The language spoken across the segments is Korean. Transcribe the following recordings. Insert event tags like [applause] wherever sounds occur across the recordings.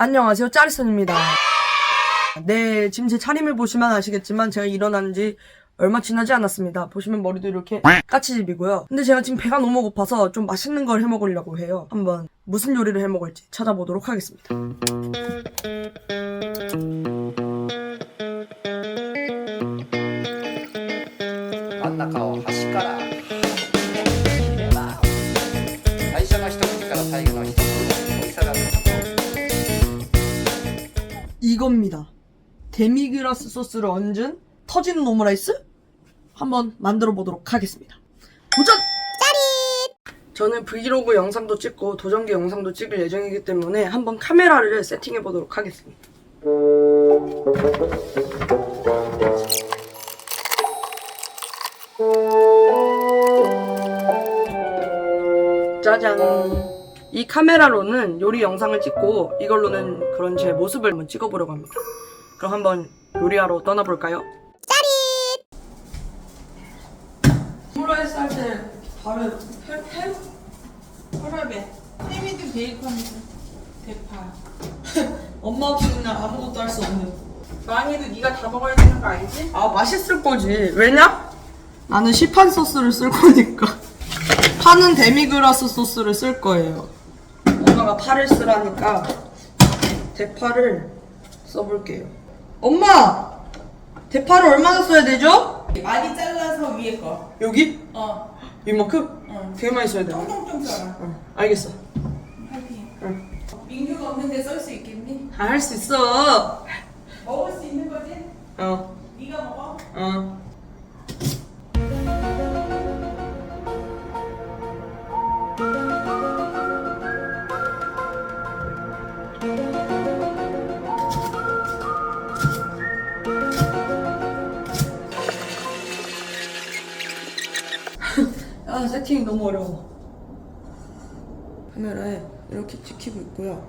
안녕하세요, 짜리선입니다. 네, 지금 제 차림을 보시면 아시겠지만 제가 일어난 지 얼마 지나지 않았습니다. 보시면 머리도 이렇게 까치집이고요. 근데 제가 지금 배가 너무 고파서 좀 맛있는 걸 해먹으려고 해요. 한번 무슨 요리를 해먹을지 찾아보도록 하겠습니다. 이겁니다. 데미그라스 소스를 얹은 터지는 오므라이스? 한번 만들어 보도록 하겠습니다. 도전! 짜릿! 저는 브이로그 영상도 찍고 도전기 영상도 찍을 예정이기 때문에 한번 카메라를 세팅해 보도록 하겠습니다. 카메라로는 요리 영상을 찍고 이걸로는 그런 제 모습을 한번 찍어보려고 합니다. 그럼 한번 요리하러 떠나볼까요? 짜릿! 오므라이스 할때 바로 햄? 햄? 허락에 햄이든 베이컨이든 대파 [laughs] 엄마 없이 그냥 아무것도 할 수 없는 망이도 네가 다 먹어야 되는 거 알지? 아 맛있을 거지 왜냐? 나는 시판 소스를 쓸 거니까 파는 데미그라스 소스를 쓸 거예요 엄마가 파를 쓰라니까 대파를 써볼게요 엄마! 대파를 얼마나 써야 되죠? 많이 잘라서 위에 거 여기? 어, 이만큼? 어. 되게 많이 써야 돼 쫑쫑쫑 썰어 응, 알겠어 하긴 응. 민규가 없는데 썰 수 있겠니? 다 할 수 있어 먹을 수 있는 거지? 어, 네가 먹어? 어 아 세팅이 너무 어려워. 카메라에 이렇게 찍히고 있고요.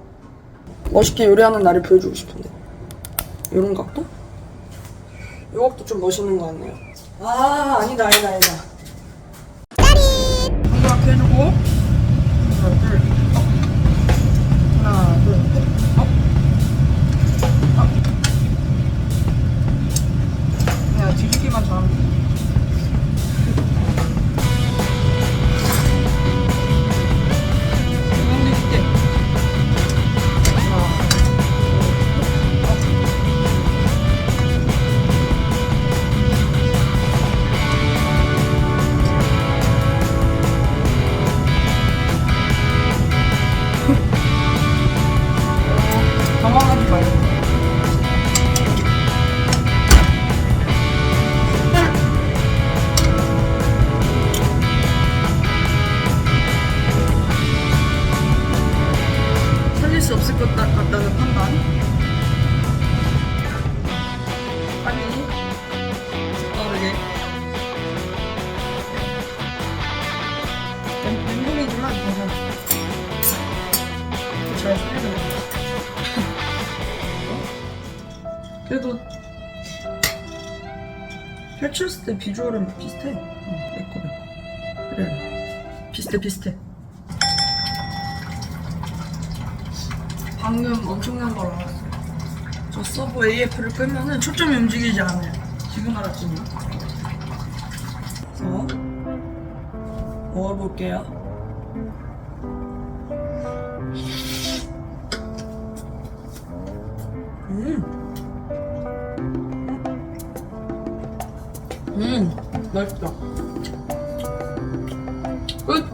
멋있게 요리하는 나를 보여주고 싶은데. 이런 각도? 이 각도 좀 멋있는 것 같네요. 아 아니다 아니다 아니다. 짜릿! 이렇게 해주고. 하나 둘 같- 같다는 판단. 빨리 빠르게. 눌러 괜찮아. 잘 살리는 거. 그래도 펼쳤을 때 비주얼은 비슷해. 응, 내꺼 내꺼. 그래. 비슷해 비슷해. 방금 엄청난 걸 알았어요. 저 서버 AF를 끄면은 초점이 움직이지 않아요. 지금 알았지만. 어? 먹어볼게요. 음. 음, 맛있다. 끝.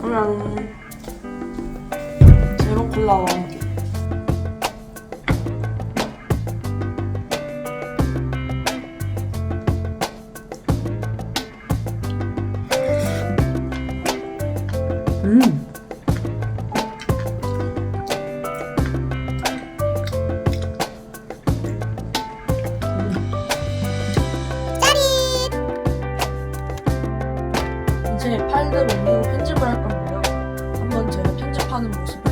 그냥 부드러워. 음. 제 팔들 오늘 편집을 할 건데요. 한번 제가 편집하는 모습을